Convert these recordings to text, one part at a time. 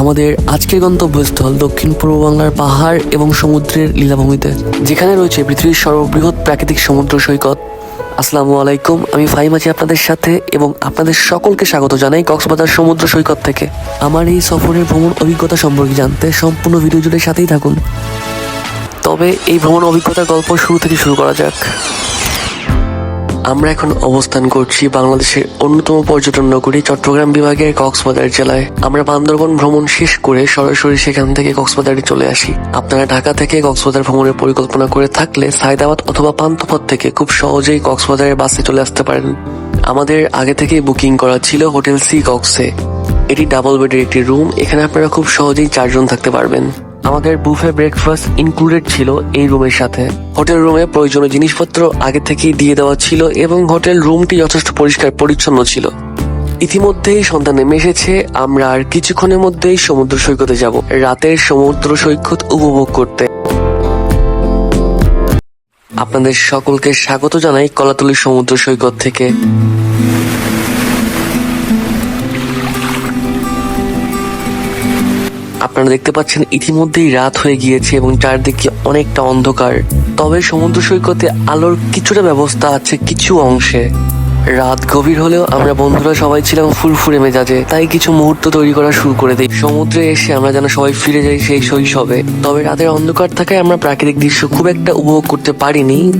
আমাদের আজকের গন্তব্যস্থল দক্ষিণ পূর্ব বাংলার পাহাড় এবং সমুদ্রের লীলাভূমিতে, যেখানে রয়েছে পৃথিবীর সর্ববৃহৎ প্রাকৃতিক সমুদ্র সৈকত। আসসালামু আলাইকুম, আমি ফাহিম আছি আপনাদের সাথে এবং আপনাদের সকলকে স্বাগত জানাই কক্সবাজার সমুদ্র সৈকত থেকে। আমার এই সফরের ভ্রমণ অভিজ্ঞতা সম্পর্কে জানতে সম্পূর্ণ ভিডিও জুড়ে সাথেই থাকুন। তবে এই ভ্রমণ অভিজ্ঞতার গল্প শুরু থেকে শুরু করা যাক। আমরা এখন অবস্থান করছি বাংলাদেশের অন্যতম পর্যটন নগরী চট্টগ্রাম বিভাগের কক্সবাজার জেলায়। আমরা বান্দরবন ভ্রমণ শেষ করে সরাসরি সেখান থেকে কক্সবাজারে চলে আসি। আপনারা ঢাকা থেকে কক্সবাজার ভ্রমণের পরিকল্পনা করে থাকলে সায়দাবাদ অথবা পান্থপথ থেকে খুব সহজেই কক্সবাজারের বাসে চলে আসতে পারেন। আমাদের আগে থেকেই বুকিং করা ছিল হোটেল সি কক্সে। এটি ডাবল বেডের একটি রুম, এখানে আপনারা খুব সহজেই চারজন থাকতে পারবেন। আমাদের বুফে ব্রেকফাস্ট ইনক্লুডেড ছিল এই রুমের সাথে। হোটেল রুমে প্রয়োজনীয় জিনিসপত্র আগে থেকেই দিয়ে দেওয়া ছিল এবং হোটেল রুমটি যথেষ্ট পরিষ্কার পরিচ্ছন্ন ছিল। ইতিমধ্যেই সন্ধ্যা নেমে এসেছে, আমরা আর কিছুক্ষণের মধ্যেই সমুদ্র সৈকতে যাব, রাতের সমুদ্র সৈকত উপভোগ করতে। আপনাদের সকলকে স্বাগত জানাই কলাতলি সমুদ্র সৈকত থেকে। আপনারা দেখতে পাচ্ছেন, ইতিমধ্যেই রাত হয়ে গিয়েছে এবং চারদিকে অনেকটা অন্ধকার। তবে সমুদ্র সৈকতে আলোর কিছুটা ব্যবস্থা আছে কিছু অংশে। রাত গভীর হলেও আমরা বন্ধুরা সবাই ছিলাম ফুরফুরে মেজাজে তাই কিছু মুহূর্ত তৈরি করা শুরু করে দিই। সমুদ্রে এসে আমরা যেন সবাই ফিরে যাই সেই শৈশবে। তবে রাতের অন্ধকার থাকায় আমরা প্রাকৃতিক দৃশ্য খুব একটা উপভোগ করতে পারিনি.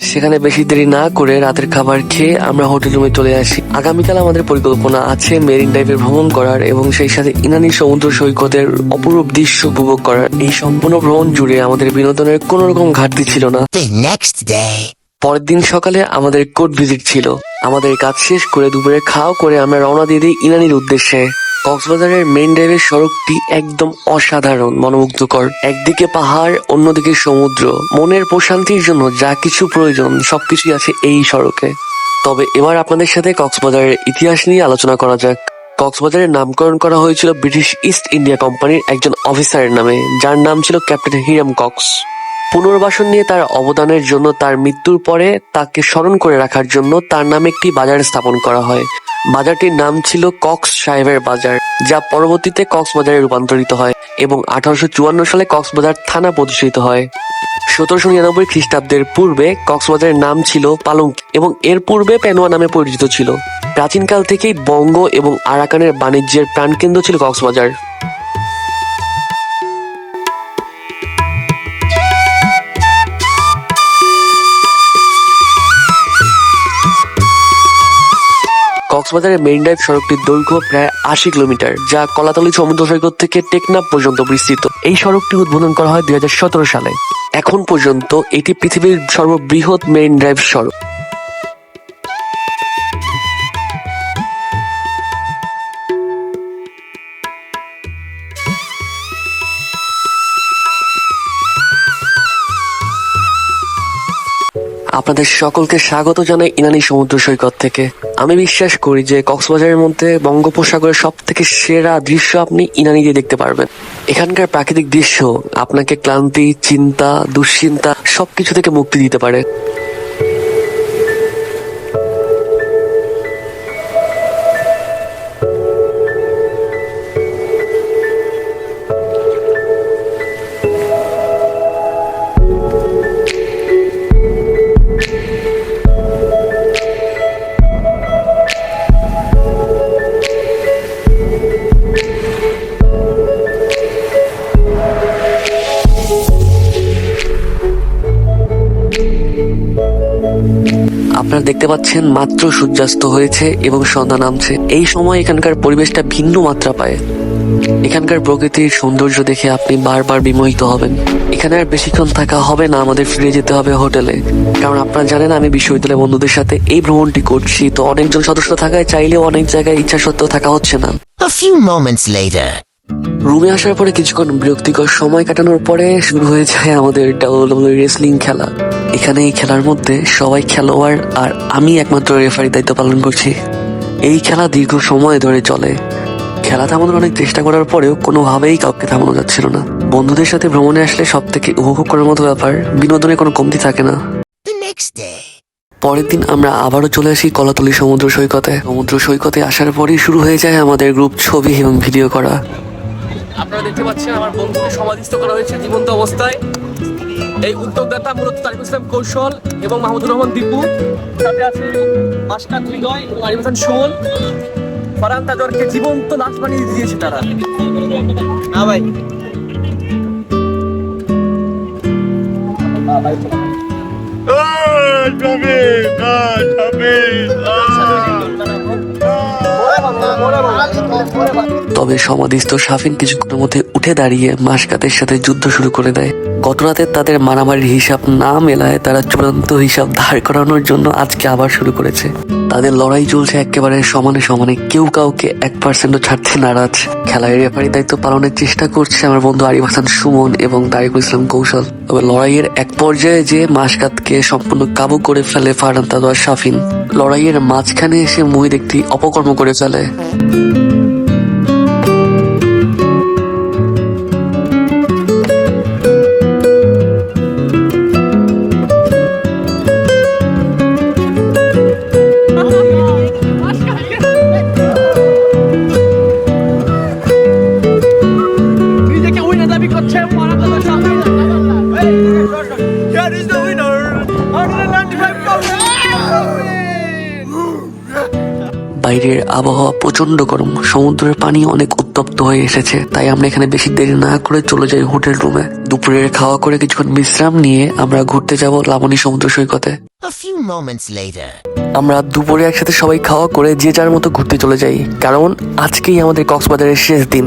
সেখানে বেশি দেরি না করে রাতের খাবার খেয়ে আমরা হোটেল রুমে চলে আসি। আগামীকাল আমাদের পরিকল্পনা আছে মেরিন ড্রাইভের ভ্রমণ করার এবং সেই সাথে ইনানি সমুদ্র সৈকতের অপরূপ দৃশ্য উপভোগ করার। এই সম্পূর্ণ ভ্রমণ জুড়ে আমাদের বিনোদনের কোনো রকম ঘাটতি ছিল না. পরের দিন সকালে আমাদের কোর্ট ভিজিট ছিল। আমাদের কাজ শেষ করে দুপুরে খাওয়া করে আমরা রওনা দিয়ে দিই ইনানির উদ্দেশ্যে। কক্সবাজারের মেইন ড্রাইভের সড়কটি একদম অসাধারণ, মনোমুগ্ধকর। একদিকে পাহাড়, অন্যদিকে সমুদ্র। মনের প্রশান্তির জন্য যা কিছু প্রয়োজন, সবকিছুই আছে এই সড়কে। তবে এবার আপনাদের সাথে কক্সবাজারের ইতিহাস নিয়ে আলোচনা করা যাক। কক্সবাজারের নামকরণ করা হয়েছিল ব্রিটিশ ইস্ট ইন্ডিয়া কোম্পানির একজন অফিসারের নামে, যার নাম ছিল ক্যাপ্টেন হিরাম কক্স। পুনর্বাসন নিয়ে তার অবদানের জন্য তার মৃত্যুর পরে তাকে স্মরণ করে রাখার জন্য তার নামে একটি বাজার স্থাপন করা হয়। বাজারটির নাম ছিল কক্স সাহেবের বাজার, যা পরবর্তীতে কক্সবাজারে রূপান্তরিত হয় এবং আঠারোশো চুয়ান্ন সালে কক্সবাজার থানা প্রতিষ্ঠিত হয়। সতেরোশো নিরানব্বই খ্রিস্টাব্দের পূর্বে কক্সবাজারের নাম ছিল পালঙ্ক এবং এর পূর্বে পেনোয়া নামে পরিচিত ছিল। প্রাচীনকাল থেকেই বঙ্গ এবং আরাকানের বাণিজ্যের প্রাণকেন্দ্র ছিল কক্সবাজার। কক্সবাজারের মেইন ড্রাইভ সড়কটির দৈর্ঘ্য প্রায় আশি কিলোমিটার, যা কলাতলি সমুদ্র সৈকত থেকে টেকনাপ পর্যন্ত বিস্তৃত। এই সড়কটি উদ্বোধন করা হয় দুই হাজার সতেরো সালে। এখন পর্যন্ত এটি পৃথিবীর সর্ববৃহৎ মেইন ড্রাইভ সড়ক। আপনাদের সকলকে স্বাগত জানাই ইনানি সমুদ্র সৈকত থেকে। আমি বিশ্বাস করি যে কক্সবাজারের মধ্যে বঙ্গোপসাগরের সব থেকে সেরা দৃশ্য আপনি ইনানি দিয়ে দেখতে পারবেন। এখানকার প্রাকৃতিক দৃশ্য আপনাকে ক্লান্তি, চিন্তা, দুশ্চিন্তা সবকিছু থেকে মুক্তি দিতে পারে। দেখতে পাচ্ছেন মাত্র সূর্যাস্ত হয়েছে এবং সন্ধ্যা নামছে। এই সময় এখানকার পরিবেশটা ভিন্ন মাত্রা পায়। এখানকার প্রকৃতির সৌন্দর্য দেখে আপনি বারবার বিমোহিত হবেন। এখানে আর বেশিক্ষণ থাকা হবে না, আমাদের ফিরে যেতে হবে হোটেলে। কারণ আপনারা জানেন, আমি বিশ্ববিদ্যালয় বন্ধুদের সাথে এই ভ্রমণটি করছি। তো অনেকজন সদস্য থাকায় চাইলেও অনেক জায়গায় ইচ্ছা সত্ত্বেও থাকা হচ্ছে না। A few moments later. রুমে আসার পরে কিছুক্ষণ বিরক্তিকর সময় কাটানোর পরে শুরু হয়ে যায় আমাদের ডাব্লিউডাব্লিউ রেসলিং খেলা। এখানে এই খেলার মধ্যে সবাই খেলোয়াড় আর আমি একমাত্র রেফারি দায়িত্ব পালন করছি। এই খেলা দীর্ঘ সময় ধরে চলে। খেলা থামানোর অনেক চেষ্টা করার পরেও কোনোভাবেই কাউকে থামানো যাচ্ছিল না। বন্ধুদের সাথে ভ্রমণে আসলে সব থেকে উপভোগ করার মতো ব্যাপার বিনোদনের কোনো কমতি থাকে না। পরের দিন আমরা আবারও চলে আসি কলাতলি সমুদ্র সৈকতে। সমুদ্র সৈকতে আসার পরেই শুরু হয়ে যায় আমাদের গ্রুপ ছবি এবং ভিডিও করা। আপনারা দেখতে পাচ্ছেন আমার বন্ধুকে সমাধিস্থ করা হয়েছে জীবন্ত অবস্থায়। এই উদ্যোগদাতা মূলত তারিকুল ইসলাম কৌশল এবং মাহমুদুর রহমান দীপু। সাথে আছে মাসকাত হৃদয় এবং আরিফ হাসান সুমন ফারহান তাজরকে জীবন্ত লাশ বানিয়ে দিয়েছে তারা। না ভাই। তবে সমাধিস্থ সাফিন কিছুক্ষণের মধ্যে উঠে দাঁড়িয়ে মাসকাতের সাথে যুদ্ধ শুরু করে দেয়। গতরাতে তাদের মারামারির হিসাব না মেলায় তারা চূড়ান্ত হিসাব ধার করানোর জন্য আজকে আবার শুরু করেছে। তাদের লড়াই চলছে একেবারে সমানে সমানে। কেউ কাউকে এক পার্সেন্টও ছাড়তে নারাজ। খেলায় রেফারি দায়িত্ব পালনের চেষ্টা করছে আমার বন্ধু আরিফ হাসান সুমন এবং তারিকুল ইসলাম কৌশল। তবে লড়াইয়ের এক পর্যায়ে যে মাসকাতকে সম্পূর্ণ কাবু করে ফেলে ফারহান তাদোয়ার শাফিন, লড়াইয়ের মাঝখানে এসে মুহিদ একটি অপকর্ম করে ফেলে। kaldı. That is the winner! 195 pounds! বাইরের আবহাওয়া প্রচণ্ড গরম। সমুদ্রের পানি অনেক উত্তপ্ত হয়ে এসেছে তাই আমরা এখানে বেশি দেরি না করে চলে যাই হোটেল রুমে। দুপুরের খাওয়া করে কিছুক্ষণ বিশ্রাম নিয়ে আমরা ঘুরতে যাব লাবণী সমুদ্র সৈকতে. আমরা দুপুরে একসাথে সবাই খাওয়া করে যে যার মতো ঘুরতে চলে যাই কারণ আজকেই আমাদের কক্সবাজারের শেষ দিন।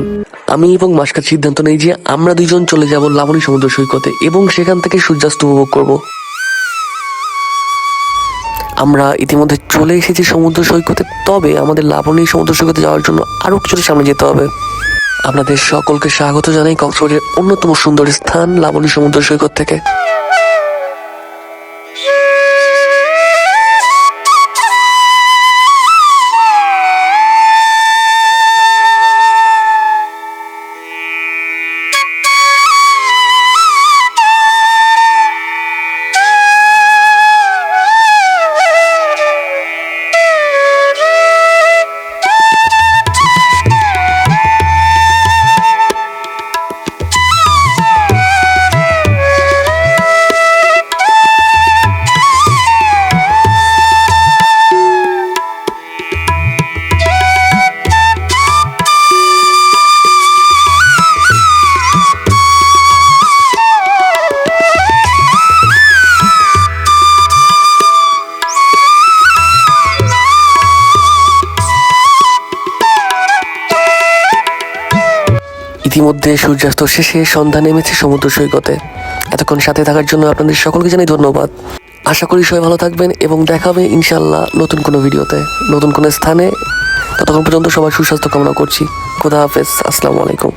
আমি এবং মাসকার সিদ্ধান্ত নেই যে আমরা দুজন চলে যাব লাবণী সমুদ্র সৈকতে এবং সেখান থেকে সূর্যাস্ত উপভোগ করব। আমরা ইতিমধ্যে চলে এসেছি সমুদ্র সৈকতে, তবে আমাদের লাবণী সমুদ্র সৈকতে যাওয়ার জন্য আরও কিছুটা সামনে যেতে হবে। আপনাদের সকলকে স্বাগত জানাই কক্সবাজারের অন্যতম সুন্দর স্থান, লাবণী সমুদ্র সৈকত থেকে। ইতিমধ্যে সূর্যাস্ত শেষে সন্ধ্যা নেমেছে সমুদ্র সৈকতে। এতক্ষণ সাথে থাকার জন্য আপনাদের সকলকে জানাই ধন্যবাদ। আশা করি সবাই ভালো থাকবেন এবং দেখা হবে ইনশাল্লাহ নতুন কোনো ভিডিওতে। নতুন কোনো স্থানে। ততক্ষণ পর্যন্ত সবার সুস্বাস্থ্য কামনা করছি। খোদা হাফেজ। আসসালামু আলাইকুম।